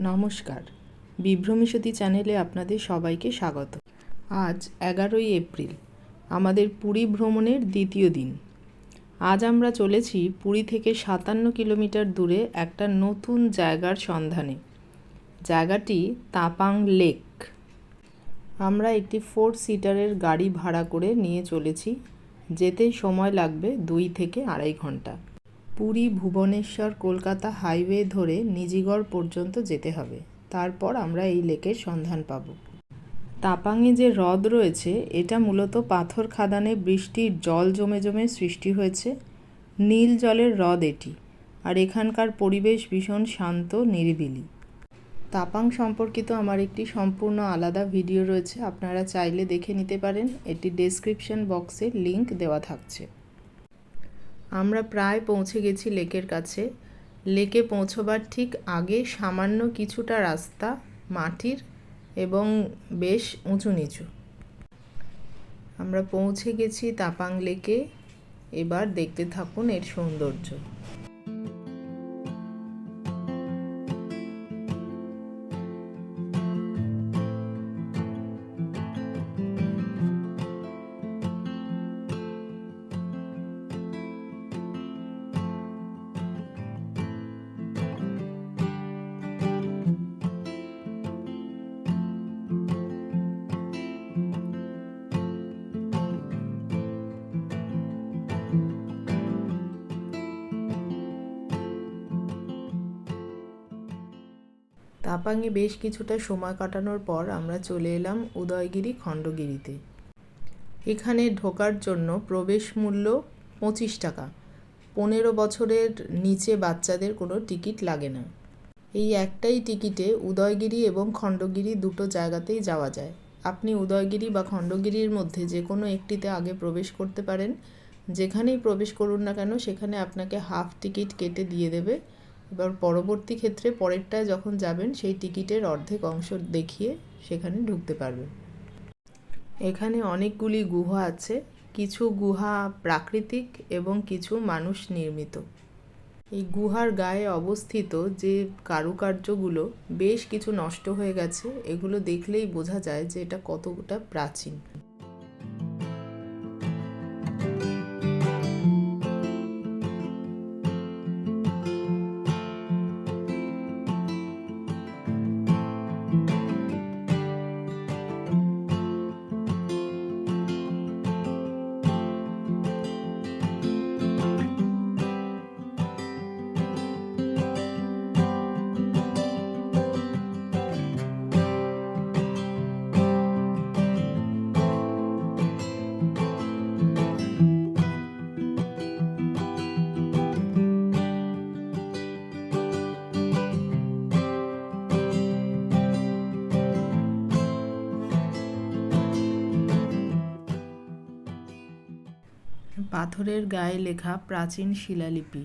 নমস্কার। বিভ্রমিসতী চ্যানেলে আপনাদের সবাইকে স্বাগত। আজ এগারোই এপ্রিল, আমাদের পুরী ভ্রমণের দ্বিতীয় দিন। আজ আমরা চলেছি পুরী থেকে সাতান্ন কিলোমিটার দূরে একটা নতুন জায়গার সন্ধানে। জায়গাটি তাপাং লেক। আমরা একটি ফোর সিটারের গাড়ি ভাড়া করে নিয়ে চলেছি। যেতে সময় লাগবে দুই থেকে আড়াই ঘণ্টা। পুরী, ভুবনেশ্বর, কলকাতা হাইওয়ে ধরে নিজিগড় পর্যন্ত যেতে হবে। তারপর আমরা এই লেকের সন্ধান পাব। তাপাংয়ে যে হ্রদ রয়েছে, এটা মূলত পাথর খাদানে বৃষ্টির জল জমে জমে সৃষ্টি হয়েছে। নীল জলের হ্রদ এটি, আর এখানকার পরিবেশ ভীষণ শান্ত, নিরিবিলি। তাপাং সম্পর্কিত আমার একটি সম্পূর্ণ আলাদা ভিডিও রয়েছে, আপনারা চাইলে দেখে নিতে পারেন। এটি ডেসক্রিপশন বক্সে লিংক দেওয়া থাকছে। আমরা প্রায় পৌঁছে গেছি লেকের কাছে। লেকে পৌঁছবার ঠিক আগে সামান্য কিছুটা রাস্তা, মাটির এবং বেশ উঁচু নিচু। আমরা পৌঁছে গেছি তাপাং লেকে। এবার দেখতে থাকুন এর সৌন্দর্য। তাপাংয়ে বেশ কিছুটা সময় কাটানোর পর আমরা চলে এলাম উদয়গিরি খণ্ডগিরিতে। এখানে ঢোকার জন্য প্রবেশ মূল্য পঁচিশ টাকা। পনেরো বছরের নিচে বাচ্চাদের কোনো টিকিট লাগে না। এই একটাই টিকিটে উদয়গিরি এবং খণ্ডগিরি দুটো জায়গাতেই যাওয়া যায়। আপনি উদয়গিরি বা খণ্ডগিরির মধ্যে যে কোনো একটিতে আগে প্রবেশ করতে পারেন। যেখানেই প্রবেশ করুন না কেন, সেখানে আপনাকে হাফ টিকিট কেটে দিয়ে দেবে। এবার পরবর্তী ক্ষেত্রে পরেরটায় যখন যাবেন, সেই টিকিটের অর্ধেক অংশ দেখিয়ে সেখানে ঢুকতে পারবেন। এখানে অনেকগুলি গুহা আছে, কিছু গুহা প্রাকৃতিক এবং কিছু মানুষ নির্মিত। এই গুহার গায়ে অবস্থিত যে কারুকার্যগুলো বেশ কিছু নষ্ট হয়ে গেছে, এগুলো দেখলেই বোঝা যায় যে এটা কতটা প্রাচীন। পাথরের গায়ে লেখা প্রাচীন শিলালিপি।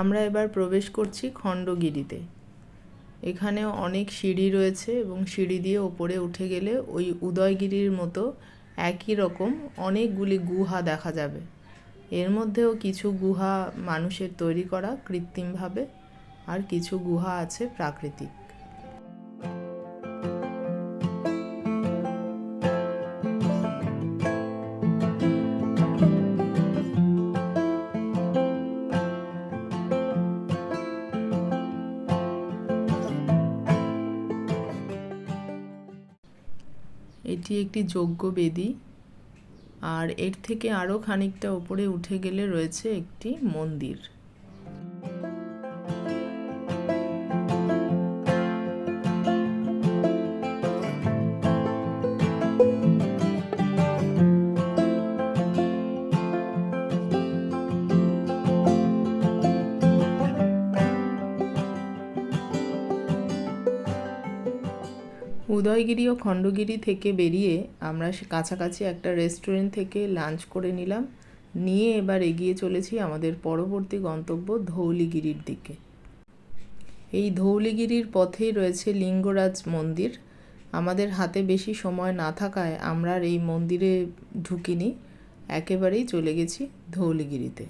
আমরা এবার প্রবেশ করছি খণ্ডগিরিতে। এখানেও অনেক সিঁড়ি রয়েছে এবং সিঁড়ি দিয়ে ওপরে উঠে গেলে ওই উদয়গিরির মতো একই রকম অনেকগুলি গুহা দেখা যাবে। এর মধ্যেও কিছু গুহা মানুষের তৈরি করা কৃত্রিমভাবে আর কিছু গুহা আছে প্রাকৃতিক। এটি একটি যজ্ঞ বেদী আর এর থেকে আরও খানিকটা ওপরে উঠে গেলে রয়েছে একটি মন্দির। উদয়গিরি ও খণ্ডগিরি থেকে বেরিয়ে আমরা কাছাকাছি একটা রেস্টুরেন্ট থেকে লাঞ্চ করে নিলাম। নিয়ে এবার এগিয়ে চলেছি আমাদের পরবর্তী গন্তব্য ধৌলিগিরির দিকে। এই ধৌলিগিরির পথেই রয়েছে লিঙ্গরাজ মন্দির। আমাদের হাতে বেশি সময় না থাকায় আমরা আর এই মন্দিরে ঢুকিনি। একেবারেই চলে গেছি ধৌলিগিরিতে।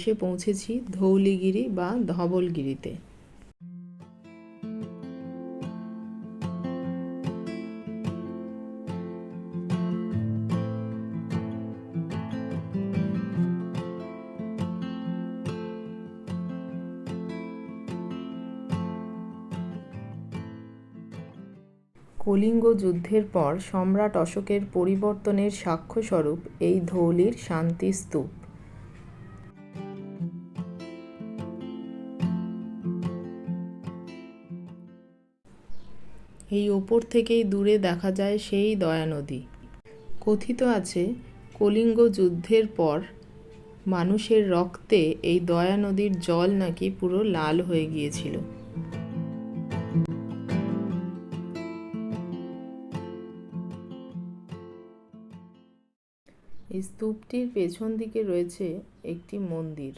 এসে পৌঁছেছি ধৌলিগিরি বা ধবলগিরিতে। কলিঙ্গ যুদ্ধের পর সম্রাট অশোকের পরিবর্তনের সাক্ষ্যস্বরূপ এই ধৌলির শান্তি এই ওপর থেকেই দূরে দেখা যায় সেই দয়া নদী। কথিত আছে, কলিঙ্গ যুদ্ধের পর মানুষের রক্তে এই দয়া নদীর জল নাকি পুরো লাল হয়ে গিয়েছিল। এই স্তূপটির পেছন দিকে রয়েছে একটি মন্দির।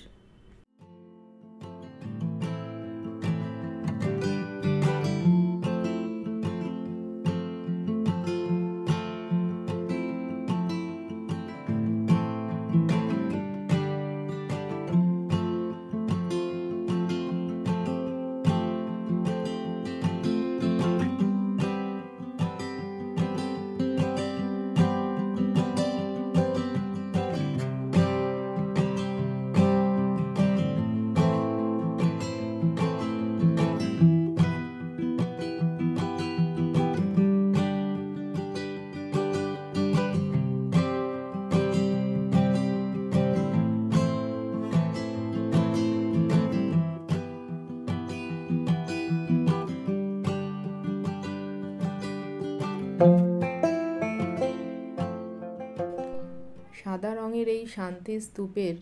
শান্তি স্তূপের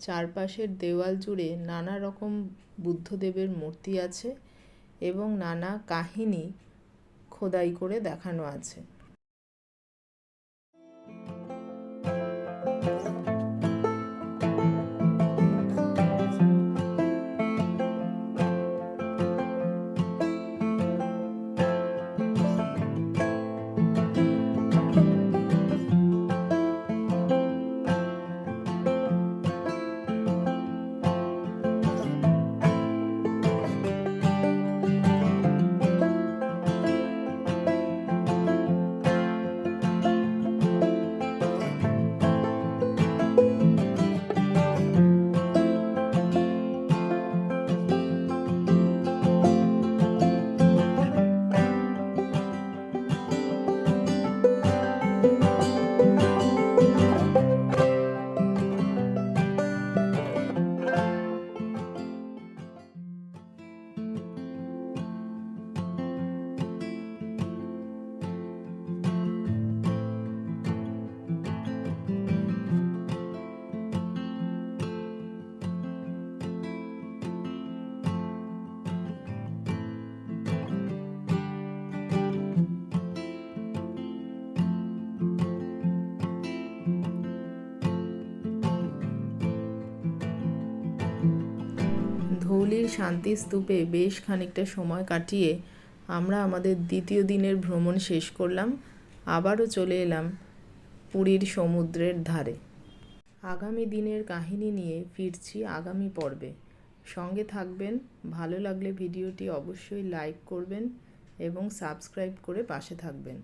চারপাশের দেওয়াল জুড়ে নানা রকম বুদ্ধদেবের মূর্তি আছে এবং নানা কাহিনী খোদাই করে দেখানো আছে। শান্তি স্তূপে বেশ খানিকটা সময় কাটিয়ে আমরা আমাদের দ্বিতীয় দিনের ভ্রমণ শেষ করলাম, আবারও চলে এলাম পুরীর সমুদ্রের ধারে। আগামী দিনের কাহিনী নিয়ে ফিরছি আগামী পর্বে। সঙ্গে থাকবেন, ভালো লাগলে ভিডিওটি অবশ্যই লাইক করবেন এবং সাবস্ক্রাইব করে পাশে থাকবেন।